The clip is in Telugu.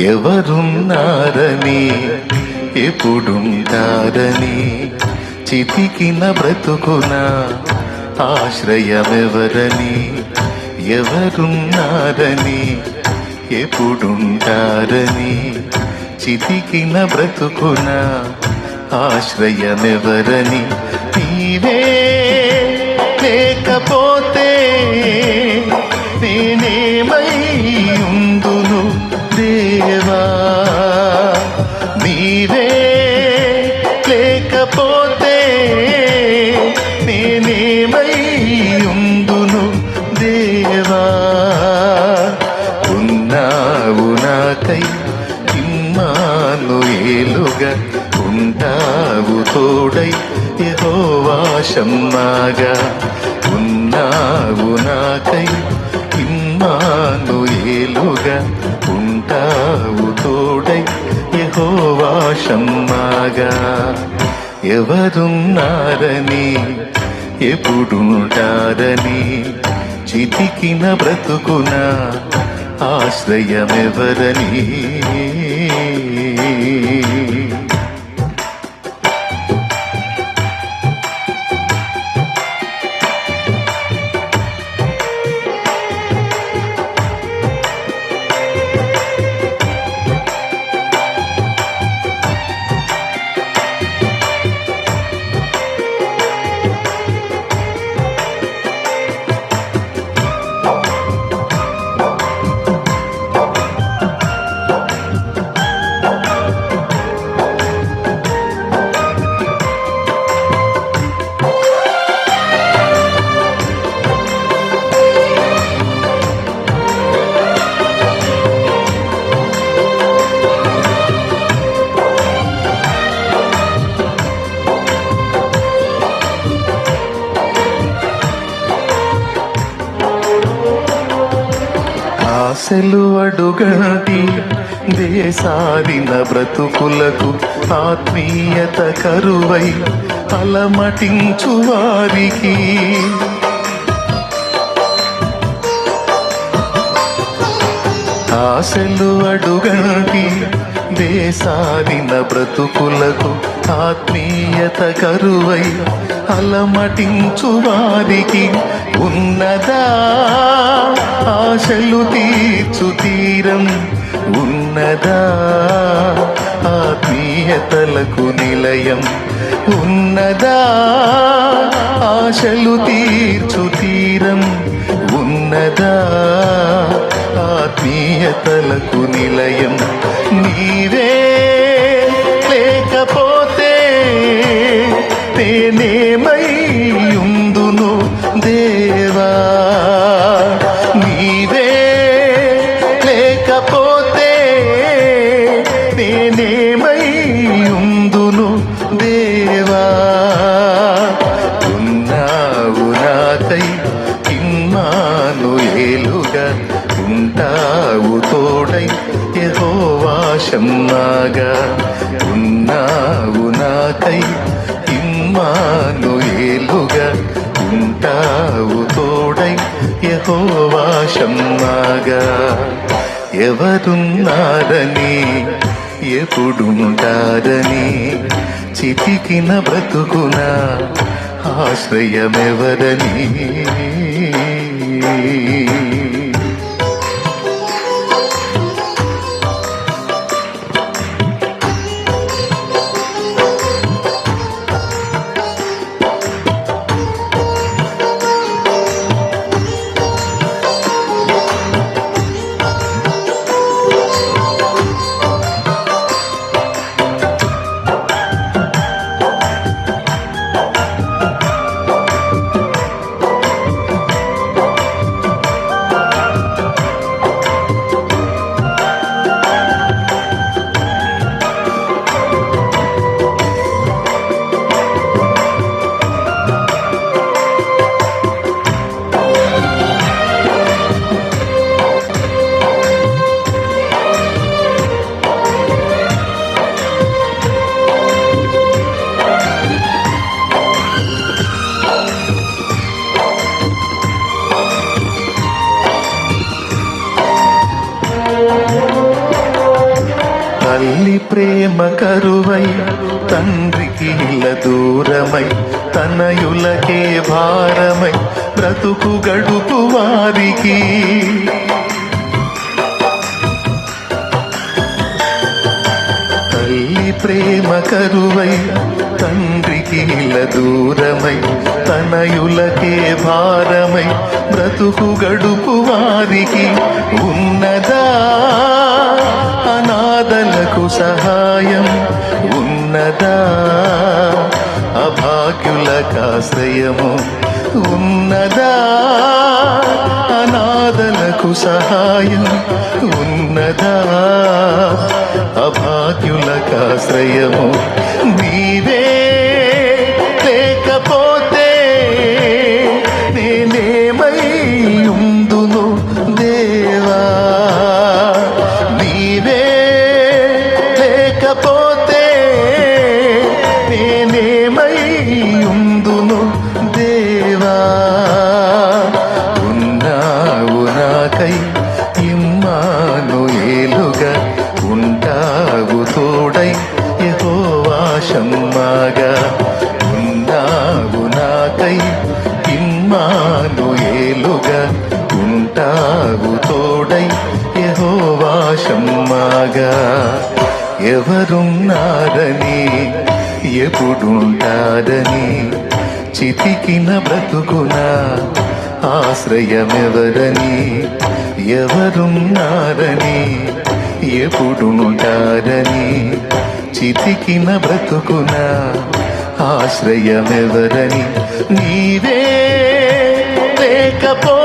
ఎవరున్నారని? ఎప్పుడుంటారని? చితికిన బ్రతుకున ఆశ్రయమెవరని? ఎవరున్నారని? ఎప్పుడుంటారని? చితికిన బ్రతుకున ఆశ్రయమెవరని? నీవే లేకపోతే ఏలుగా ఉంటావు తోడై యహోవాశమ్మాగా ఉన్నావు నాకై ఇమ్మాను ఏలుగా ఉంటావు తోడై యహోవాశమ్మాగా ఎవరున్నారని ఎప్పుడుంటారని చితికిన బ్రతుకున ఆశ్రయమెవరని? ఆశలు అడుగంటి దేశాదిన బ్రతుకులకు ఆత్మీయత కరువై అలమటించు వారికి. ఆశలు అడుగంటి దేశాదిన బ్రతుకులకు ఆత్మీయత కరువై అలమటించు వారికి ఉన్నదా? ఆశలు తీర్చు తీరం ఉన్నదా? ఆత్మీయతలకు నిలయం ఉన్నదా? ఆశలు తీర్చు తీరం ఉన్నదా? ఆత్మీయతలకు నిలయం నీవే. లేకపోతే నేనేమై యహోవాశమ్మాగా ఉన్నావు నాకై ఇమ్మాను ఏలుగా ఉంటావు తోడై యహోవాషమ్మాగా ఎవరున్నారని ఎప్పుడుంటారని చితికిన బ్రతుకున ఆశ్రయమెవరని? ప్రేమ కరువై తండ్రికి ఇళ్ళ దూరమై తనయులకే భారమై బ్రతుకు గడుపు వారికి. ప్రేమ కరువై తండ్రికి ఇళ్ళ దూరమై తనయులకే భారమై బ్రతుకు గడుపు వారికి ఉన్నదా? అనాథలకు సహాయం ఉన్నదా? అభాగ్యులకాశ్రయము ఉన్నదా? అనాథలకు సహాయం ఉన్నదా? ఆశ్రయము. నీవే ఏలుగా ఉంటావు తోడై యెహోవా షమ్మాగా ఎవరున్నారని ఎప్పుడుంటారని చితికిన బ్రతుకునా ఆశ్రయమెవరని ఎవరున్నారని ఎప్పుడుంటారని చితికిన బ్రతుకున ఆశ్రయమెవరని నీవే లేకపో